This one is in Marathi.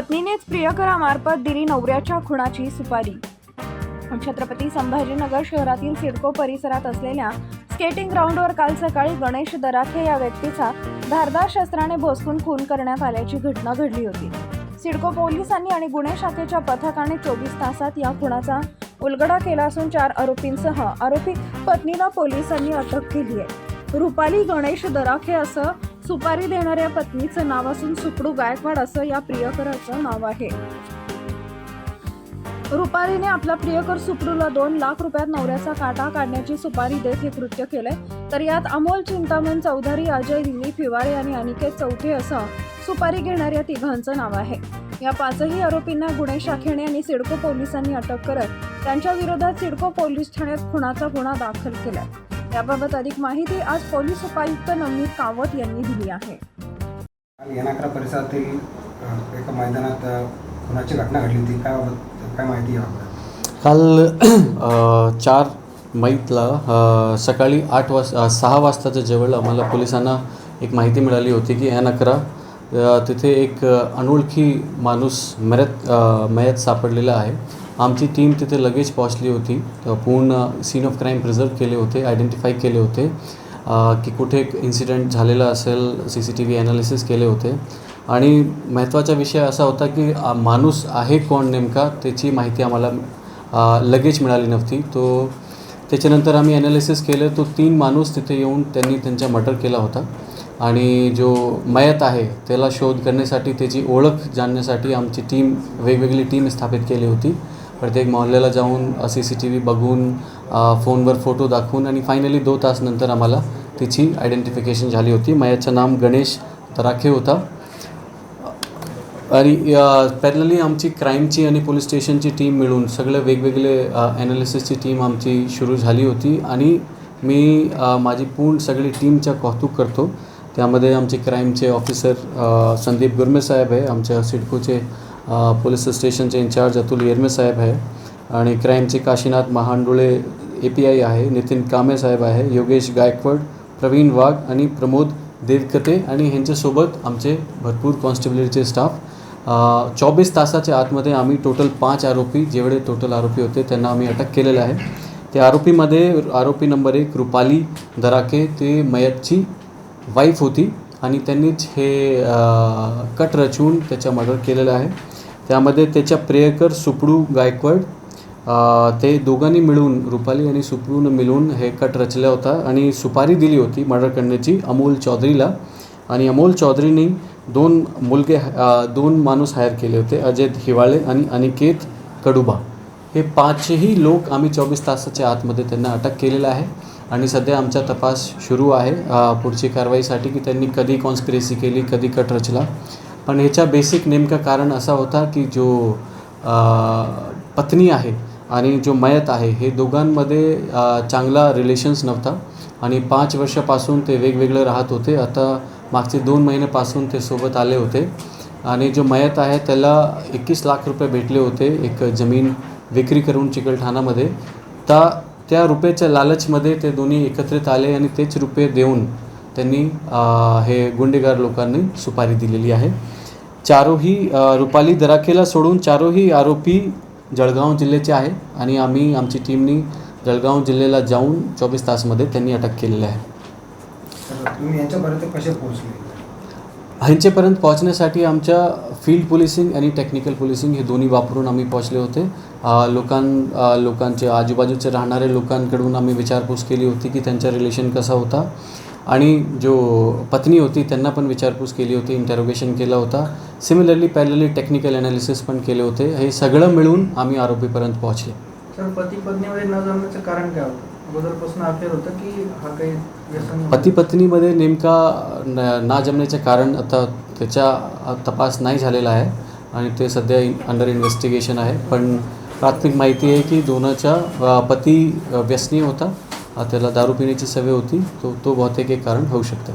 पत्नीनेच प्रियकरामार्फत दिली नवऱ्याच्या खुणाची सुपारी. छत्रपती संभाजीनगर शहरातील सिडको परिसरात असलेल्या स्केटिंग ग्राउंडवर काल सकाळी गणेश दराखे या व्यक्तीचा धारदार शस्त्राने भोसकून खून करण्यात आल्याची घटना घडली होती. सिडको पोलिसांनी आणि गुन्हे शाखेच्या पथकाने चोवीस तासात या खुणाचा उलगडा केला असून चार आरोपींसह आरोपी पत्नीला पोलिसांनी अटक केली आहे. रुपाली गणेश दराखे असं सुपारी देणाऱ्या पत्नीचं नाव असून सुकडू गायकवाड असं या प्रियकराचं नाव आहे. रुपालीने आपला प्रियकर सुकडूला दोन लाख रुपयात नवऱ्याचा काटा काढण्याची सुपारी देत हे कृत्य केलंय. तर यात अमोल चिंतामण चौधरी अजय दिलीप हिवाळे आणि अनिकेत चौथे असं सुपारी घेणाऱ्या तिघांचं नाव आहे. या पाचही आरोपींना गुन्हे शाखेने आणि सिडको पोलिसांनी अटक करत त्यांच्या विरोधात सिडको पोलीस ठाण्यात खुनाचा गुन्हा दाखल केलाय. याबाबत अधिक माहिती आज पोलीस उपायुक्त नवनीत कावत यांनी दिली आहे. परिसरातील एका मैदानात खुनाची घटना घडली होती. काय काय माहिती काल चार मैतला अ, सकाळी आठ वाज अ, सहा वाजताच्या जवळ आम्हाला पोलिसांना एक माहिती मिळाली होती की ह्या नकरा तिथे एक अनोळखी माणूस मरत अ, मयत सापडलेला आहे. आमची टीम तिथे लगेच पोहोचली होती. पूर्ण सीन ऑफ क्राईम प्रिझर्व केले होते आयडेंटिफाय केले होते. की कुठे इन्सिडेंट झालेला असेल C C T V analysis केले होते. आणि महत्त्वाचा विषय असा होता की माणूस आहे कोण नेमका त्याची माहिती आम्हाला लगेच मिळाली नव्हती. तो त्याच्यानंतर आम्ही ॲनालिसिस केलं. तो तीन माणूस तिथे येऊन त्यांनी त्यांचा मर्डर केला होता. आणि जो मयत आहे त्याला शोध करण्यासाठी त्याची ओळख जाणण्यासाठी आमची टीम वेगवेगळी टीम स्थापित केली होती. प्रत्येक मोहल्ल्याला जाऊन सी सी टी व्ही बघून फोनवर फोटो दाखवून आणि फायनली दो तास नंतर आम्हाला तिची आयडेंटिफिकेशन झाली होती. मयाचं नाम गणेश तराखे होता. आणि पॅरलली आमची क्राईमची आणि पोलीस स्टेशनची टीम मिळून सगळे वेगवेगळे ॲनालिसिसची टीम आमची सुरू झाली होती. आणि मी माझी पूर्ण सगळी टीमचं कौतुक करतो. त्यामध्ये आमचे क्राईमचे ऑफिसर संदीप गुरमे साहेब आहे आमच्या सिडकोचे पोलीस स्टेशनचे इन्चार्ज अतुल येरमे साहेब आहे आणि क्राईमचे Kashinath Mahandole A P I आहे नितीन कामे साहेब आहे योगेश गायकवाड प्रवीण वाघ आणि प्रमोद देवकते आणि ह्यांच्यासोबत आमचे भरपूर कॉन्स्टेबिलिटीचे स्टाफ. चोवीस तासाच्या आतमध्ये आम्ही टोटल पाच आरोपी जेवढे टोटल आरोपी होते त्यांना आम्ही अटक केलेलं आहे. त्या आरोपीमध्ये आरोपी नंबर एक रुपाली दराके ते मयतची वाईफ होती आणि त्यांनीच हे कट रचून त्याचा मर्डर केलेला आहे. त्यामध्ये त्याच्या प्रेयकर सुपडू गायकवाड ते दोघांनी मिळून रुपाली आणि सुपडून मिळून हे कट रचला होता आणि सुपारी दिली होती मर्डर करण्याची अमोल चौधरीला. आणि अमोल चौधरीनी दोन मुलगे दोन माणूस हायर केले होते अजय हिवाळे आणि अनिकेत कडुबा. हे पाचही लोक आम्ही चोवीस तासाच्या आतमध्ये त्यांना अटक केलेलं आहे आणि सध्या आमचा तपास सुरू आहे. पुढची कारवाईसाठी की त्यांनी कधी कॉन्स्पिरेसी केली कधी कट रचला. पण ह्याचा बेसिक नेमकं कारण असा होता की जो पत्नी आहे आणि जो मयत आहे हे दोघांमध्ये चांगला रिलेशन्स नव्हता. आणि पाच वर्षापासून ते वेगवेगळे राहत होते. आता मागचे दोन महिन्यापासून ते सोबत आले होते. आणि जो मयत आहे त्याला एकवीस लाख रुपये भेटले होते एक जमीन विक्री करून चिकलठाणामध्ये. त्या त्या रुपयाच्या लालचमध्ये ते दोन्ही एकत्रित आले आणि तेच रुपये देऊन त्यांनी हे गुंडेगार लोकांनी सुपारी दिलेली आहे. चारोही रुपाली दराखेला सोडून चारोही आरोपी जळगाव जिल्ह्याचे आहे आणि आम्ही आमची टीमनी जळगाव जिल्ह्याला जाऊन चोवीस तासमध्ये त्यांनी अटक केलेली आहे. ह्यांच्यापर्यंत पोहोचण्यासाठी आमच्या फील्ड पोलिसिंग आणि टेक्निकल पोलिसिंग हे दोन्ही वापरून आम्ही पोहोचले होते. लोकां लोकांचे आजूबाजूचे राहणारे लोकांकडून आम्ही विचारपूस केली होती की त्यांचा रिलेशन कसा होता. आणि जो पत्नी होती त्यांना पण विचारपूस केली होती इंटरोगेशन केला होता. सिमिलरली पॅरलली टेक्निकल ॲनालिसिस पण केले होते. हे सगळं मिळून आम्ही आरोपीपर्यंत पोहोचले. सर पती पत्नीमध्ये न जमण्याचं कारण काय होतं? अगोदरपासून अफेअर होतं की हा काही व्यसन पती पत्नीमध्ये नेमका न जमण्याचे कारण आता त्याचा तपास नाही झालेला आहे आणि ते सध्या अंडर इन्व्हेस्टिगेशन आहे. पण प्राथमिक माहिती आहे की दोनाच्या पती अ, व्यसनी होता. त्याला दारू पिण्याची सवय होती. तो तो बहुतेक एक कारण होऊ शकतं.